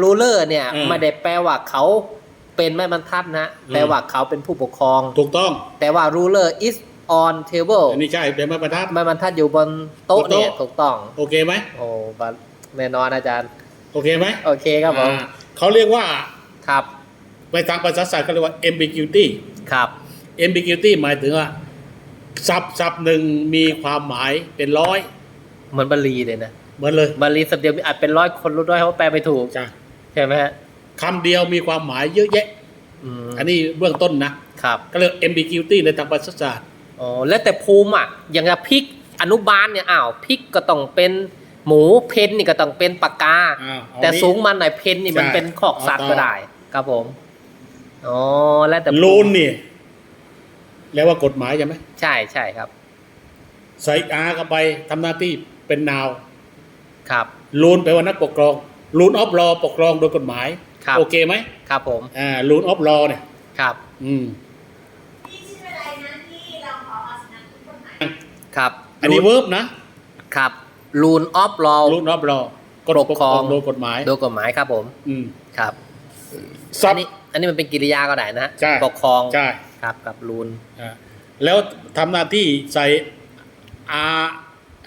รูเลอร์เนี่ยอืม ไม่ได้แปลว่าเขาเป็นแม่บรรทัดนะอืมแปลว่าเขาเป็นผู้ปกครอง ถูกต้อง แต่ว่า ruler is on table อันนี้ใช่เป็นไม้บรรทัดแม่บรรทัดอยู่บนโต๊ะบนโต๊ะ เนี่ยถูกต้อง โอเคไหมโอ้บัดแน่นอนอาจารย์ โอเคไหมโอเคครับผมอ่าเขาเรียกว่าครับในทางภาษาศาสตร์เขาเรียกว่า ambiguity ครับ ambiguity หมายถึงว่าศัพท์ศัพท์หนึ่งมีความหมายเป็นร้อย เหมือนบาลีเลยนะ เหมือนเลยบาลีสับเดียวมีอาจเป็นร้อยคนรู้ด้วยเขาแปลไม่ถูกจ้ะใช่ไหมฮะคำเดียวมีความหมายเยอะแยะอืมอันนี้เบื้องต้นนะครับก็เรียก ambiguity ในทางภาษาศาสตร์อ๋อแล้วแต่ภูมิอะอย่างกับพริกอนุบาลเนี่ยอ้าวพริกก็ต้องเป็นหมูเพนนี่ก็ต้องเป็นปากกาอ่าเอาแต่นี้สูงมาหน่อยเพนนี่มันใช่เป็นขอกสัตว์เอาต่อก็ได้ครับผมอ๋อแล้วแต่ภูมิลูนนี่แล้วว่ากฎหมายใช่ไหมใช่ใช่ครับ ใส่อาเข้าไปทำหน้าที่เป็นนาว ครับลูนแปลว่านักปกครองลูนออฟลอปกครองโดยกฎหมายครับโอเคไหมครับผมอ่าลูนออฟลอเนี่ยครับ อืมที่ชื่ออะไรนะที่เราขอเอาสำนักพุทธกฎหมายครับ อันนี้เวิร์บนะครับรูนออฟลอลูนออฟลอกฎปกครองโดยกฎหมายโดยกฎหมายครับผม อืมครับซัอับนนี้อันนี้มันเป็นกิริยาก็ได้นะฮะใช่ปกครองใช่ครับกับรูนอ่าแล้วทำหน้าที่ใส่อา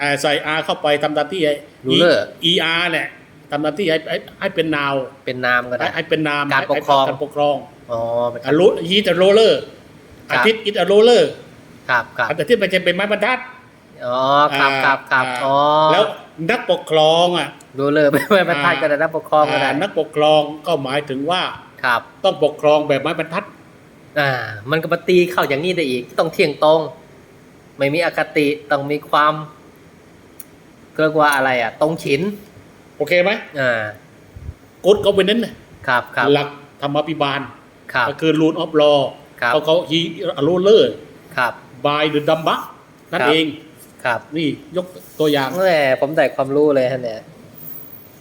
อ่าใส่อาเข้าไปทำหน้าที่ไอ้ ruler e r เนี่ยทำหน้าที่ให้ให้ให้เป็นนาว เป็นนามก็ให้ได้ให้เป็นนามการปกครอง ให้การปกครองอ๋อเป็นอารุยีแต่โรเลอร์ครัอาบทิตย์อิตโรเลอร์ครับครับอาทิตย์มันจะเป็นไม้บรรทัดอ๋อครับครับครับาอ๋อแล้วนักปกครองอะรูเลอร์ไม่ไม่บรรทัดก็ได้นะปกครองก็ได้านักปกครองก็หมายถึงว่าครับ ต้องปกครองแบบไม้บรรทัด อ่า มันก็มาตีเข้าอย่างนี้ได้อีก ต้องเที่ยงตรง ไม่มีอคติต้องมีความ เรียกว่าอะไรอะ ตรงฉินโอเคไหมอ่ากฎก็เป็นนั้นน่ะครับครับหลักธรรมปิบาลครับก็คือ rule of law ครับเขาเขาฮีโรเลอร์ครับบายหรือดัมบะนั่นครับเองครับนี่ยกตัวอย่างแหมผมได้ความรู้เลยฮะเนี่ย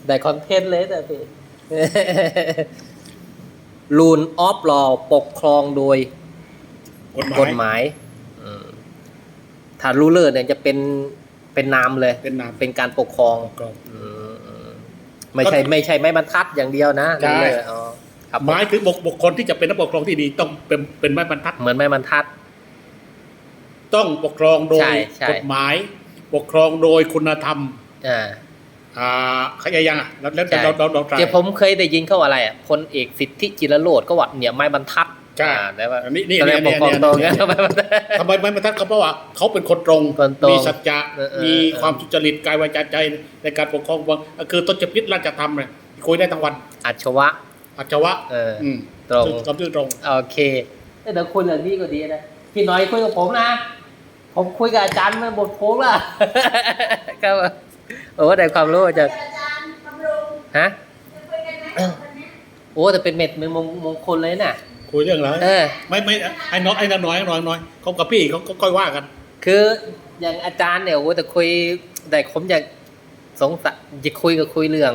ได้คอนเทนต์เลยแต่พี่รูนออฟลอปกครองโดยกฎหมายกฎหมายอืมถ้ารูเลอร์เนี่ยจะเป็น เป็นนามเลย เป็นนามเป็นการปกครองก็อืมอืมไม่ใช่ไม่ใช่ไม่บรรทัดอย่างเดียวนะใช่ ruler อ๋อครับหมายถึงบุคบุคคลที่จะเป็นนักปกครองที่ดีต้องเป็นเป็นไม้บรรทัดเหมือนไม่บรรทัด ต้องปกครองโดใช่ยใช่ กฎหมาย ปกครองโดยคุณธรรมอ่า อ่าขยายยังอะแล้วแล้วแต่ใช่ เราเราเราตรายเดี๋ยวผมเคยได้ยินเขาว่าอะไรอะพลเอกสิทธิจิรโรดก็ว่าเนี่ยไม่บรรทัด ใช่อ่าแต่ว่าอันนี้นี่แสดงปกครองตรงเนี่เงี้ยยไม่บรรทัดทำไมไม้บรรทัดเขาเพราะว่าเขาเป็นคนตรงคนตรงมีสัจจะเออเออมีความสุจริตกายวาจาใจในการปกครองวังคือต้นจะพิษราชธรรมเนี่ยคุยได้ทั้งวัน อัจฉวะ อัจฉวะเออออืมตรงคำชื่อตรง โอเคเอ้ยเดี๋ยวคุยเรื่องนี้ก็ดีนะพี่หน้อยคุยกับผมนะ ผมคุยกับอาจารย์มันบทโค้งล่ะครับโอ้ได้ความรู้อาจารย์อาจารย์บำรุงฮะจะคุยกันไหมวันเนี้ยโอ้แต่เป็นเม็ดเป็นมงมงคลเลยน่ะ คุยเรื่องอะไรเออ ไม่ไม่ไอ้น้อยไอ้น้อยน้อยน้อยเขากับพี่เขาก็ค่อยว่ากัน คืออย่างอาจารย์เนี่ยโอ้แต่คุยแต่ผมอยากสงสัยจะคุยกับคุยเรื่อง